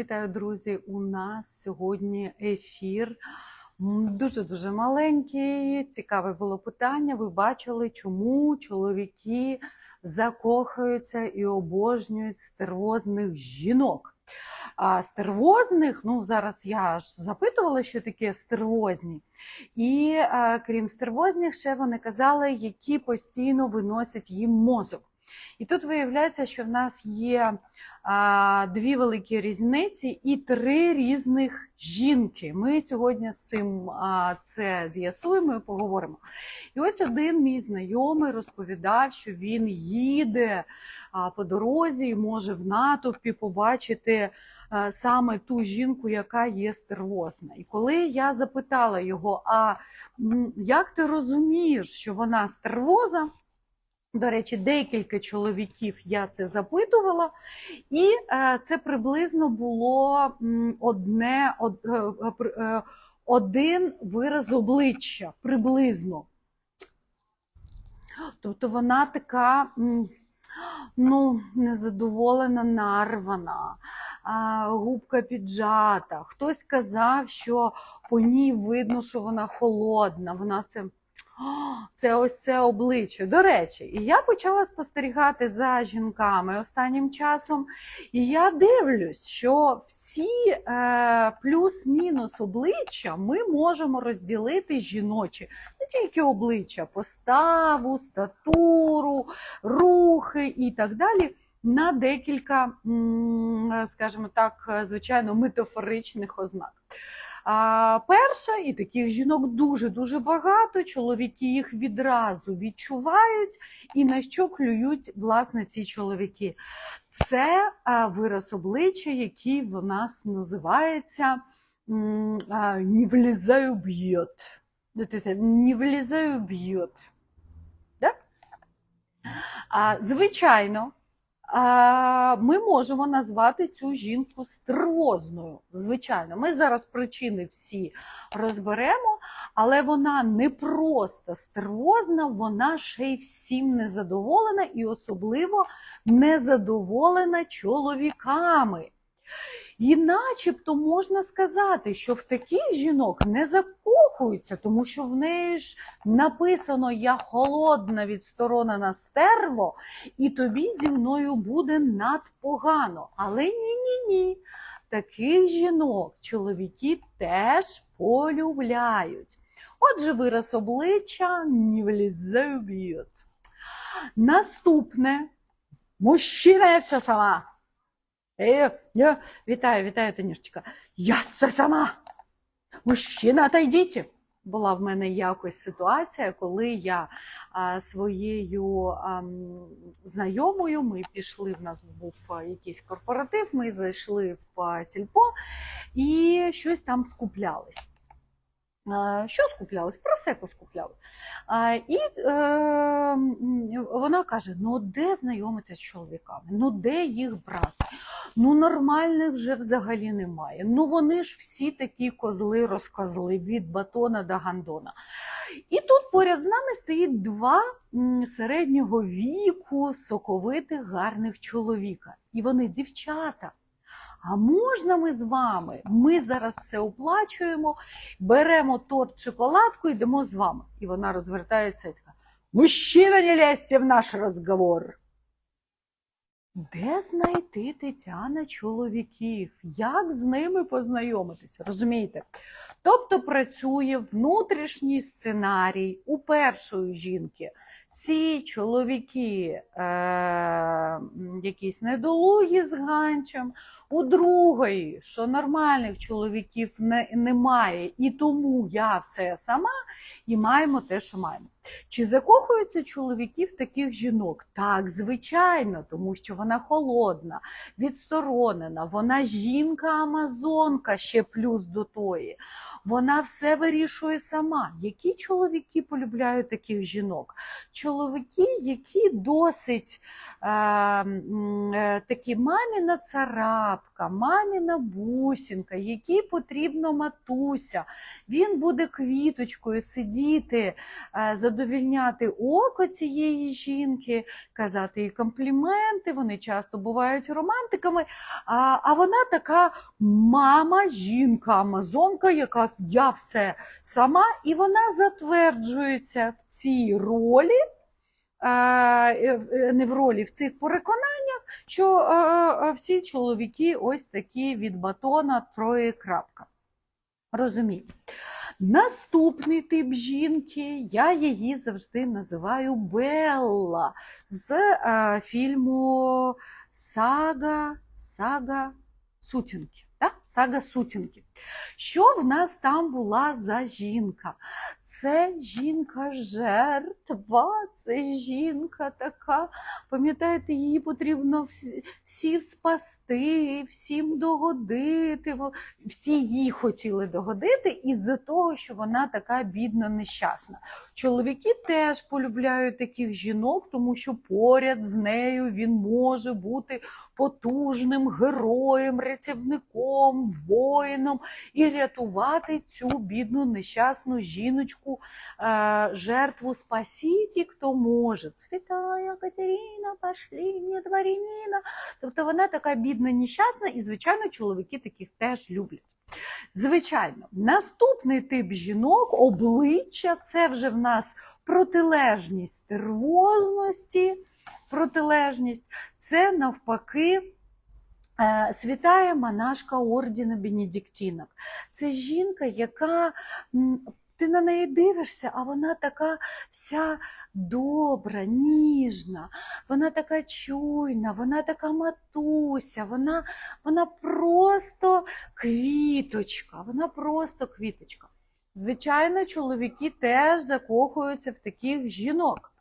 Вітаю, друзі! У нас сьогодні ефір. Дуже дуже маленький. Цікаве було питання. Ви бачили, чому чоловіки закохуються і обожнюють стервозних жінок. А стервозних, ну зараз я ж запитувала, що таке стервозні. І а, крім стервозних, ще вони казали, які постійно виносять їм мозок. І тут виявляється, що в нас є а, дві великі різниці і три різних жінки. Ми сьогодні з цим а, це з'ясуємо і поговоримо. І ось один мій знайомий розповідав, що він їде а, по дорозі і може в натовпі побачити а, саме ту жінку, яка є стервозна. І коли я запитала його, а як ти розумієш, що вона стервоза? До речі, декілька чоловіків я це запитувала, і е, це приблизно було одне, од, е, е, один вираз обличчя, приблизно. Тобто вона така ну, незадоволена, нарвана, губка піджата. Хтось казав, що по ній видно, що вона холодна, вона це. «О, Це ось це обличчя. До речі, я почала спостерігати за жінками останнім часом, і я дивлюсь, що всі е, плюс-мінус обличчя ми можемо розділити жіночі, не тільки обличчя, поставу, статуру, рухи і так далі. На декілька, скажімо так, звичайно, метафоричних ознак. А, перша, і таких жінок дуже-дуже багато, чоловіки їх відразу відчувають, і на що клюють власне ці чоловіки. Це вираз обличчя, який в нас називається «не влізаю б'єт». «не влізаю б'єт». Да? Звичайно, ми можемо назвати цю жінку стервозною. Звичайно, ми зараз причини всі розберемо, але вона не просто стервозна, вона ще й всім незадоволена і особливо незадоволена чоловіками. І начебто можна сказати, що в таких жінок не закохуються, тому що в неї ж написано Я холодна відсторонена стерво, і тобі зі мною буде надпогано. Але ні-ні-ні. Таких жінок чоловіки теж полюбляють. Отже, вираз обличчя влізе б'єт. Наступне. Мужчина, я все сама. Е, я... Вітаю, вітаю, Танюшечка. Я все сама. Мужчина, отойдіть. Була в мене якось ситуація, коли я а, своєю а, знайомою, ми пішли, в нас був якийсь корпоратив, ми зайшли в сільпо і щось там скуплялись. А, Що скуплялись? Просеко скупляли. І е, вона каже: ну де знайомиться з чоловіками? Ну де їх брати? Ну нормальних вже взагалі немає. Ну вони ж всі такі козли розкозли від батона до гандона. І тут поряд з нами стоїть два середнього віку соковитих гарних чоловіка. І вони дівчата. А можна ми з вами? Ми зараз все оплачуємо, беремо торт шоколадку йдемо з вами. І вона розвертається і така: Мужчина, не лезьте в наш розговор. Де знайти Тетяна чоловіків? Як з ними познайомитися? Розумієте? Тобто працює внутрішній сценарій у першої жінки. Всі чоловіки е, якісь недолугі з ганчем, у другої, що нормальних чоловіків не, немає, і тому я все сама, і маємо те, що маємо. Чи закохуються чоловіки в таких жінок? Так, звичайно, тому що вона холодна, відсторонена, вона жінка-амазонка ще плюс до тої. Вона все вирішує сама. Які чоловіки полюбляють таких жінок? Чоловіки, які досить е, е, такі маміна царапка, маміна бусінка, якій потрібно матуся. Він буде квіточкою сидіти е, задовільняти око цієї жінки, казати їй компліменти. Вони часто бувають романтиками. А, а вона така мама, жінка, амазонка, яка я все сама, і вона затверджується в цій ролі. Е, е, Не в ролі в цих переконаннях, що е, всі чоловіки ось такі від батона троє крапка. Розумієте? Наступний тип жінки, я її завжди називаю Белла з фільму Сага, Сага Сутінки. Да? Сага Сутінки. Що в нас там була за жінка? Це жінка жертва, це жінка така. Пам'ятаєте, її потрібно всі- спасти, всім догодити. Всі їй хотіли догодити із-за того, що вона така бідна, нещасна. Чоловіки теж полюбляють таких жінок, тому що поряд з нею він може бути потужним героєм, рятівником, воїном і рятувати цю бідну нещасну жіночку, е, жертву спасіть, хто може. Святая Катерина, пошли, не дворянина. Тобто вона така бідна, нещасна, і, звичайно, чоловіки таких теж люблять. Звичайно, наступний тип жінок, обличчя це вже в нас протилежність стервозності, протилежність, це навпаки. Е, Святая монашка ордена Бенедиктинок. Це жінка, яка ти на неї дивишся, а вона така вся добра, ніжна, вона така чуйна, вона така матуся, вона, вона просто квіточка, вона просто квіточка. Звичайно, чоловіки теж закохуються в таких жінок.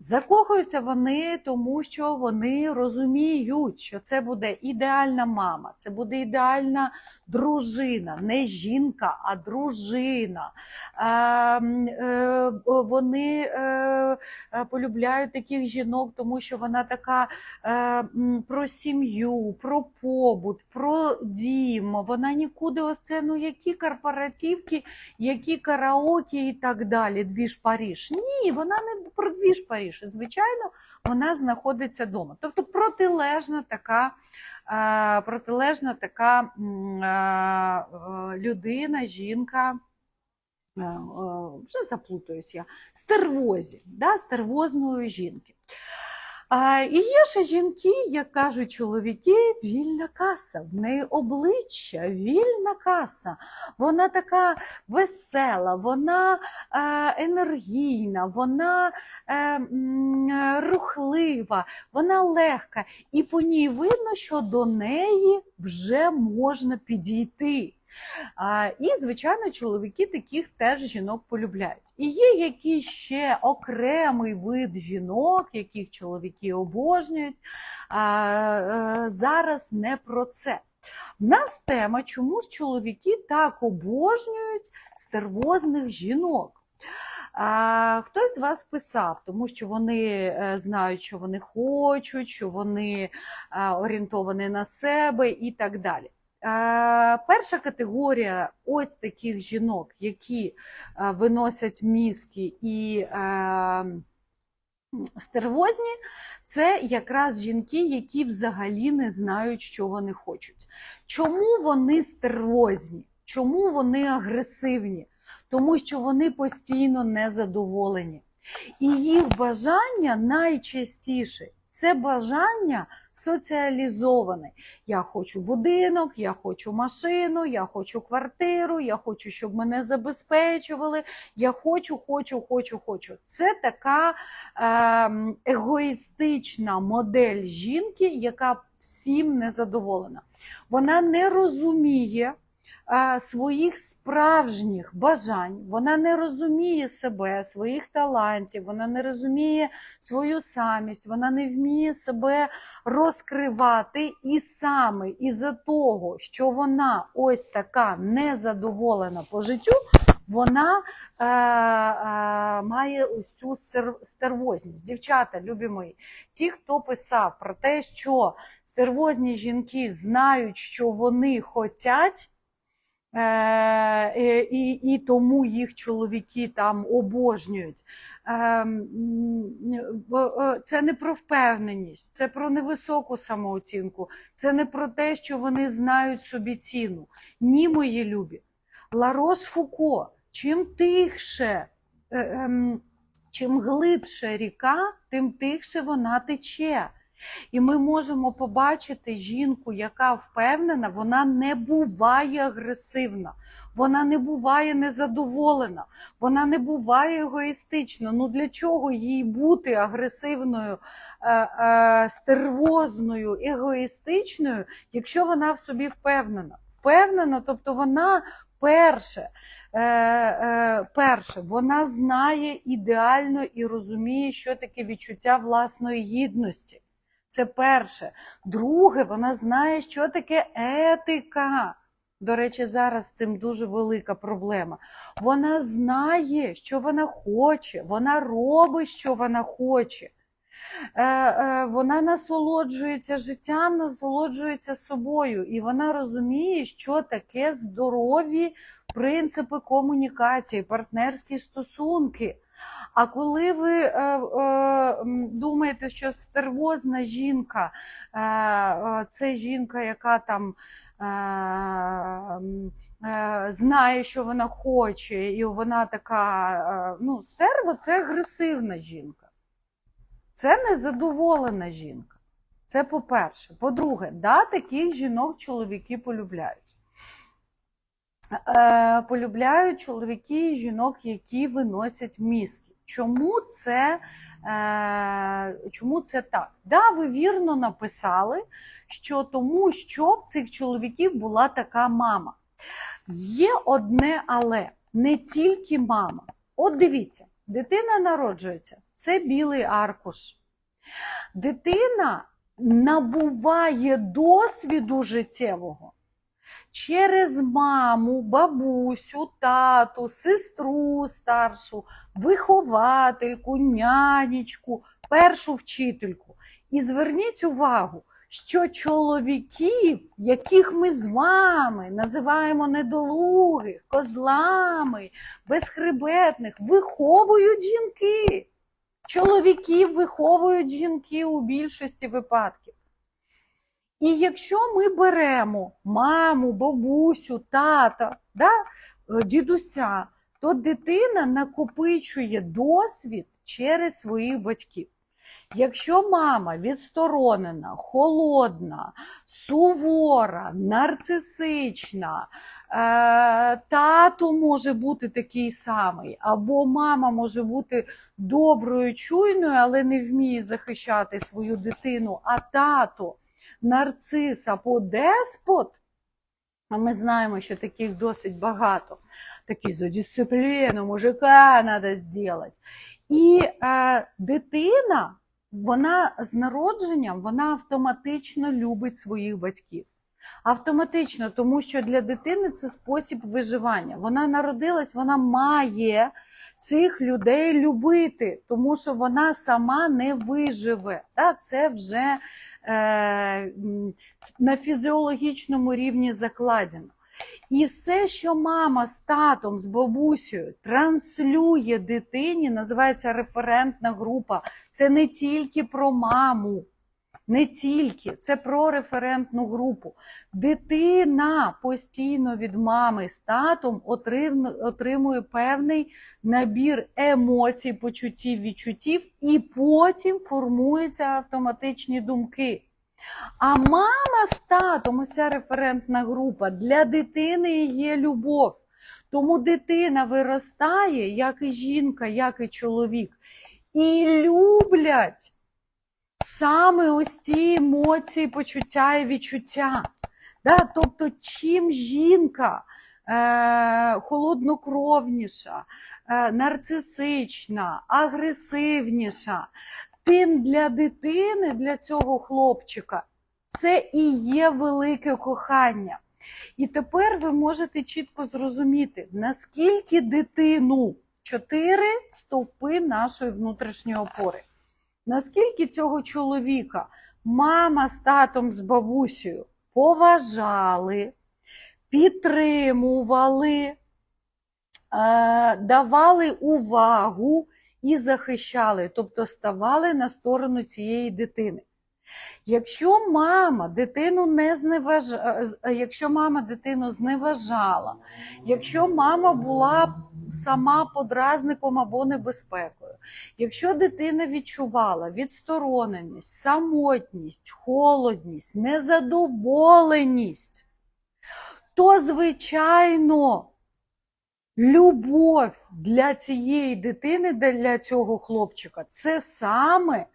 Закохуються вони, тому що вони розуміють, що це буде ідеальна мама, це буде ідеальна дружина, не жінка, а дружина. Е, е, Вони е, е, полюбляють таких жінок, тому що вона така про сім'ю, про побут, про дім. Вона нікуди ось це, ну які корпоративки, які караоке і так далі. Двіж Паріж. Ні, вона не про двіж Паріж. Звичайно, вона знаходиться вдома. Тобто протилежна така. е, Протилежна така е, е, людина, жінка, вже заплутаюсь я, стервозі, да, стервозної жінки. А, і є ще жінки, як кажуть чоловіки, вільна каса. В неї обличчя, вільна каса. Вона така весела, вона е, енергійна, вона е, рухлива, вона легка. І по ній видно, що до неї вже можна підійти. І, звичайно, чоловіки таких теж жінок полюбляють. І є якийсь ще окремий вид жінок, яких чоловіки обожнюють. Е, Зараз не про це. В нас тема, чому ж чоловіки так обожнюють стервозних жінок. Хтось з вас писав, тому що вони е, знають, що вони хочуть, що вони орієнтовані на себе і так далі. Е, Перша категорія ось таких жінок, які е, виносять мізки і е, стервозні, це якраз жінки, які взагалі не знають, що вони хочуть. Чому вони стервозні? Чому вони агресивні? Тому що вони постійно незадоволені. І їх бажання найчастіше це бажання соціалізоване. Я хочу будинок, я хочу машину, я хочу квартиру, я хочу, щоб мене забезпечували. Я хочу, хочу, хочу, хочу. Це така е, егоїстична модель жінки, яка всім незадоволена. Вона не розуміє своїх справжніх бажань, вона не розуміє себе, своїх талантів, вона не розуміє свою самість, вона не вміє себе розкривати. І саме із-за того, що вона ось така незадоволена по життю, вона е, е, має ось цю стервозність. Дівчата, любі мої, ті, хто писав про те, що стервозні жінки знають, що вони хотять, е, і, і тому їх чоловіки там обожнюють. Е, е, Це не про впевненість, це про невисоку самооцінку, це не про те, що вони знають собі ціну. Ні, мої любі. Ларос Фуко, чим тихше, е, ем, чим глибше ріка, тим тихше вона тече. І ми можемо побачити жінку, яка впевнена, вона не буває агресивна, вона не буває незадоволена, вона не буває егоїстична. Ну для чого їй бути агресивною, е, е, стервозною, егоїстичною, якщо вона в собі впевнена? Впевнена, тобто вона перше. Е, е, перше, вона знає ідеально і розуміє, що таке відчуття власної гідності. Це перше. Друге, вона знає, що таке етика. До речі, зараз з цим дуже велика проблема. Вона знає, що вона хоче, вона робить, що вона хоче. Е, е, Вона насолоджується життям, насолоджується собою, і вона розуміє, що таке здорові принципи комунікації, партнерські стосунки. А коли ви е, е, думаєте, що стервозна жінка е, е, це жінка, яка там е, е, знає, що вона хоче, і вона така, е, ну, стерво це агресивна жінка. Це незадоволена жінка. Це по-перше. По-друге, да, таких жінок чоловіки полюбляють. Е, полюбляють чоловіки і жінок, які виносять мізки. Чому це, е, чому це так? Да, ви вірно написали, що тому, що в цих чоловіків була така мама. Є одне але не тільки мама. От дивіться, дитина народжується, це білий аркуш. Дитина набуває досвіду життєвого через маму, бабусю, тату, сестру старшу, виховательку, нянечку, першу вчительку. І зверніть увагу, що чоловіків, яких ми з вами називаємо недолугих, козлами, безхребетних, виховують жінки. Чоловіків виховують жінки у більшості випадків. І якщо ми беремо маму, бабусю, тата, да, е, дідуся, то дитина накопичує досвід через своїх батьків. Якщо мама відсторонена, холодна, сувора, нарцисична, е, тато може бути такий самий, або мама може бути доброю, чуйною, але не вміє захищати свою дитину, а тато нарцис або деспот, а ми знаємо, що таких досить багато. Такі за дисципліну, мужика треба зробити. І е, дитина, вона з народженням вона автоматично любить своїх батьків. Автоматично, тому що для дитини це спосіб виживання. Вона народилась, вона має цих людей любити, тому що вона сама не виживе. Та, Це вже е, на фізіологічному рівні закладено. І все, що мама з татом, з бабусею транслює дитині, називається референтна група. Це не тільки про маму, не тільки, це про референтну групу. Дитина постійно від мами з татом отримує певний набір емоцій, почуттів, відчуттів, і потім формуються автоматичні думки. А мама з татом, ось ця референтна група, для дитини є любов. Тому дитина виростає, як і жінка, як і чоловік, і люблять саме ось ці емоції, почуття і відчуття. Да? Тобто, чим жінка е, холоднокровніша, е, нарцисична, агресивніша, тим для дитини, для цього хлопчика, це і є велике кохання. І тепер ви можете чітко зрозуміти, наскільки дитину чотири стовпи нашої внутрішньої опори. Наскільки цього чоловіка мама з татом, з бабусею поважали, підтримували, е, давали увагу і захищали, тобто ставали на сторону цієї дитини. Якщо мама дитину не зневажа... е, якщо мама дитину зневажала, якщо мама була сама подразником або небезпекою, якщо дитина відчувала відстороненість, самотність, холодність, незадоволеність, то, звичайно, любов для цієї дитини, для цього хлопчика, це саме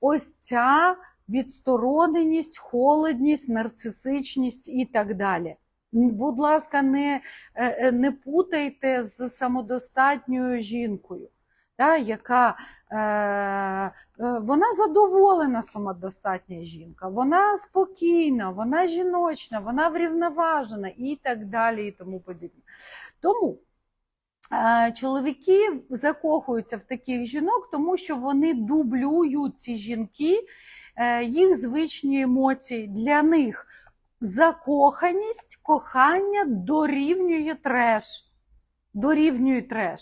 ось ця відстороненість, холодність, нарцисичність і так далі. Будь ласка, не, е, е, не путайте з самодостатньою жінкою, та, яка е, е, вона задоволена самодостатня жінка, вона спокійна, вона жіночна, вона врівноважена і так далі, і тому подібне. Тому е, чоловіки закохуються в таких жінок, тому що вони дублюють ці жінки, їх звичні емоції для них закоханість, кохання дорівнює треш. Дорівнює треш.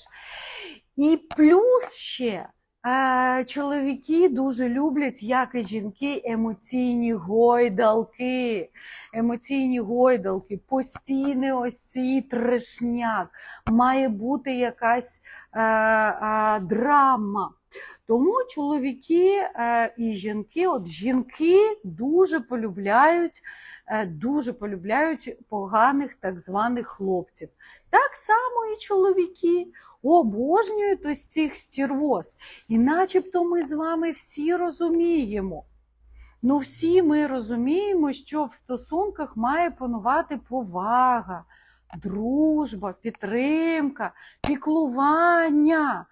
І плюс ще е, чоловіки дуже люблять, як і жінки, емоційні гойдалки. Емоційні гойдалки, постійний ось цей трешняк, має бути якась е, е, драма. Тому чоловіки е, і жінки, от жінки дуже полюбляють, е, дуже полюбляють поганих так званих хлопців. Так само і чоловіки обожнюють ось цих стервоз. І начебто ми з вами всі розуміємо. Ну, всі ми розуміємо, що в стосунках має панувати повага, дружба, підтримка, піклування.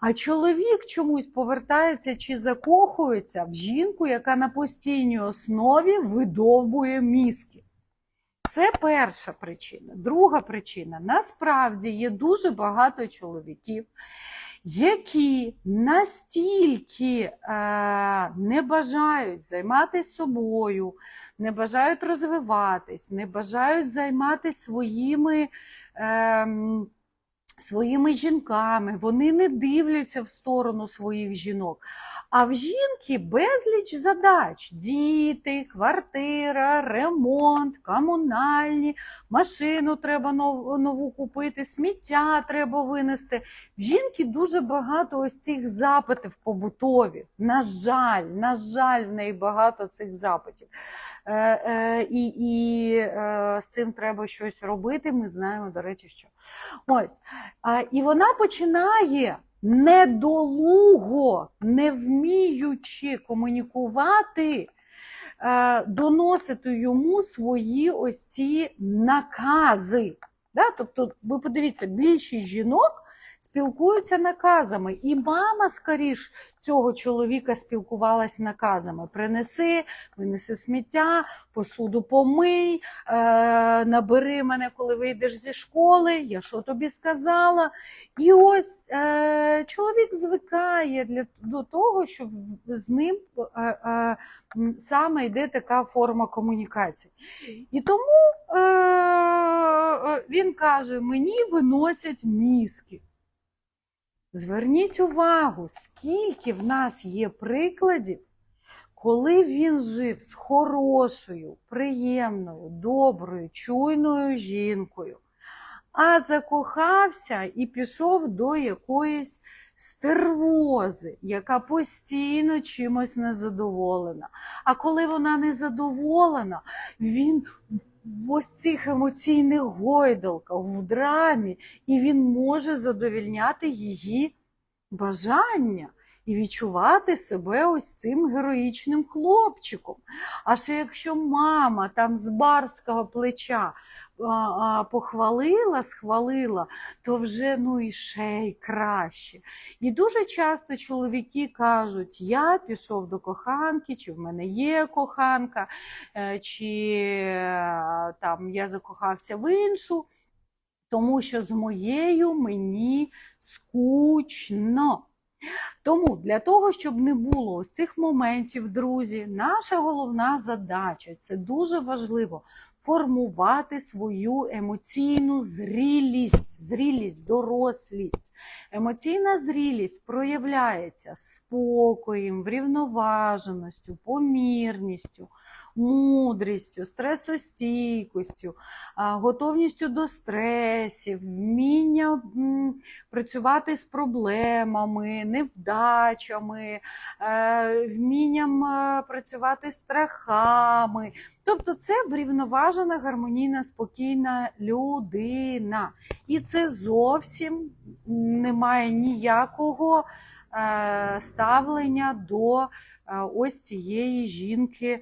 А чоловік чомусь повертається чи закохується в жінку, яка на постійній основі видовбує мізки. Це перша причина. Друга причина: насправді є дуже багато чоловіків, які настільки е, не бажають займатися собою, не бажають розвиватись, не бажають займатися своїми. Е, Своїми жінками, вони не дивляться в сторону своїх жінок. А в жінки безліч задач: діти, квартира, ремонт, комунальні, машину треба нову купити, сміття треба винести. В жінки дуже багато ось цих запитів побутові. На жаль, на жаль, в неї багато цих запитів. Е, е, і і е, з цим треба щось робити. Ми знаємо, до речі, що. Ось. І вона починає недолуго, не вміючи комунікувати, е, доносити йому свої ось ці накази. Да? Тобто, ви подивіться, більшість жінок спілкуються наказами, і мама, скоріш, цього чоловіка спілкувалась наказами: принеси, винеси сміття, посуду помий, е, набери мене, коли вийдеш зі школи, я що тобі сказала. І ось е, чоловік звикає для, до того, що з ним е, е, саме йде така форма комунікації. І тому е, е, він каже: мені виносять мізки. Зверніть увагу, скільки в нас є прикладів, коли він жив з хорошою, приємною, доброю, чуйною жінкою, а закохався і пішов до якоїсь стервози, яка постійно чимось незадоволена. А коли вона незадоволена, він в ось цих емоційних гойдалках, в драмі, і він може задовільняти її бажання і відчувати себе ось цим героїчним хлопчиком. А ще якщо мама там з барського плеча похвалила, схвалила, то вже ну і ще й краще. І дуже часто чоловіки кажуть: я пішов до коханки, чи в мене є коханка, е, чи е, там я закохався в іншу. Тому що з моєю мені скучно. Тому для того, щоб не було ось цих моментів, друзі, наша головна задача це дуже важливо формувати свою емоційну зрілість, зрілість, дорослість. Емоційна зрілість проявляється спокоєм, врівноваженістю, помірністю, мудрістю, стресостійкостю, готовністю до стресів, вміння працювати з проблемами, невдачами, е, вмінням е, працювати з страхами. Тобто це врівноважена, гармонійна, спокійна людина. І це зовсім не має ніякого е, ставлення до е, ось цієї жінки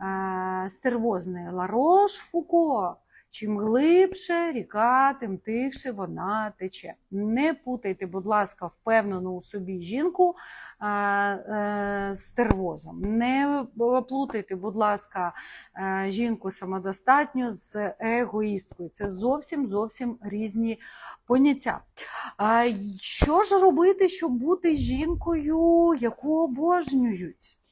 е, стервозної. Ларош Фуко. Чим глибше ріка, тим тихше вона тече. Не путайте, будь ласка, впевнену у собі жінку е, е, з тервозом. Не плутайте, будь ласка, е, жінку самодостатню з егоїсткою. Це зовсім зовсім різні поняття. Що ж робити, щоб бути жінкою, яку обожнюють?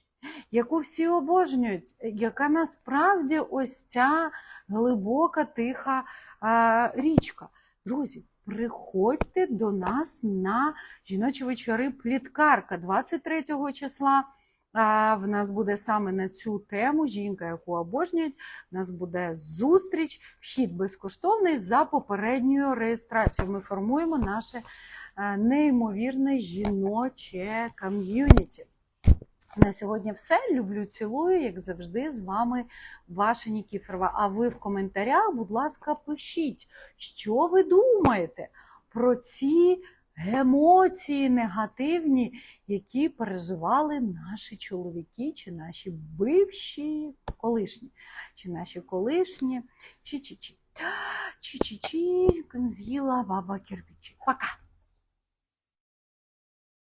Яку всі обожнюють, яка насправді ось ця глибока, тиха річка. Друзі, приходьте до нас на жіночі вечори пліткарка 23 числа. А, в нас буде саме на цю тему жінка, яку обожнюють. У нас буде зустріч, вхід безкоштовний за попередньою реєстрацією. Ми формуємо наше неймовірне жіноче ком'юніті. На сьогодні все. Люблю, цілую, як завжди, з вами ваша Нікіфорова. А ви в коментарях, будь ласка, пишіть, що ви думаєте про ці емоції негативні, які переживали наші чоловіки, чи наші бивші колишні, чи наші колишні, чи-чи-чи. Чи-чи-чи, з'їла баба кирпичі. Пока!